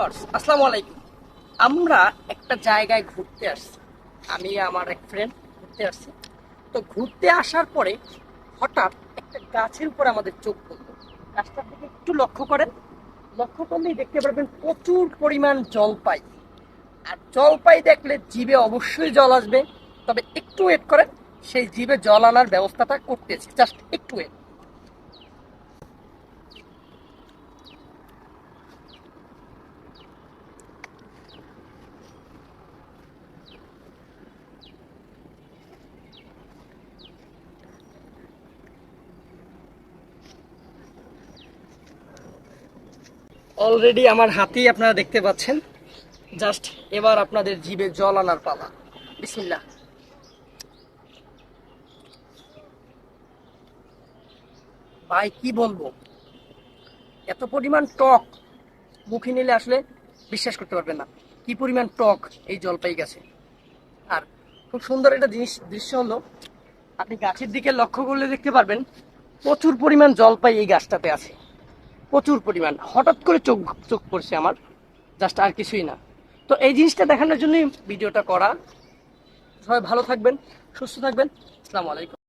আসসালামু আলাইকুম। আমরা একটা জায়গায় ঘুরতে আসছি। আমি, আমার এক ফ্রেন্ড ঘুরতে আসছি। তো ঘুরতে আসার পরে হঠাৎ একটা গাছের উপর আমাদের চোখ পড়ল। গাছটার দিকে একটু লক্ষ্য করেন। লক্ষ্য করলেই দেখতে পারবেন প্রচুর পরিমাণ জলপাই। আর জলপাই দেখলে জিভে অবশ্যই জল আসবে। তবে একটু ওয়েট করেন, সেই জিভে জল আনার ব্যবস্থাটা করতেছি জাস্ট একটু ওয়েট অলরেডি আমার হাতেই আপনারা দেখতে পাচ্ছেন। জাস্ট এবার আপনাদের জিভে জল আনার পালা। বিসমিল্লাহ। ভাই, কি বলব? এত পরিমাণ টক। মুখে নিলে আসলে বিশ্বাস করতে পারবেন না। কি পরিমাণ টক এই জলপাই গাছে। আর খুব সুন্দর একটা জিনিস দৃশ্য হলো, আপনি গাছের দিকে লক্ষ্য করলে দেখতে পারবেন, প্রচুর পরিমাণ জলপাই এই গাছটাতে আছে। প্রচুর পরিমাণ। হঠাৎ করে চোখ চোখ পড়ছে আমার জাস্ট আর কিছুই না। তো এই জিনিসটা দেখানোর জন্যই ভিডিওটা করা। সবাই ভালো থাকবেন, সুস্থ থাকবেন। আসসালামু আলাইকুম।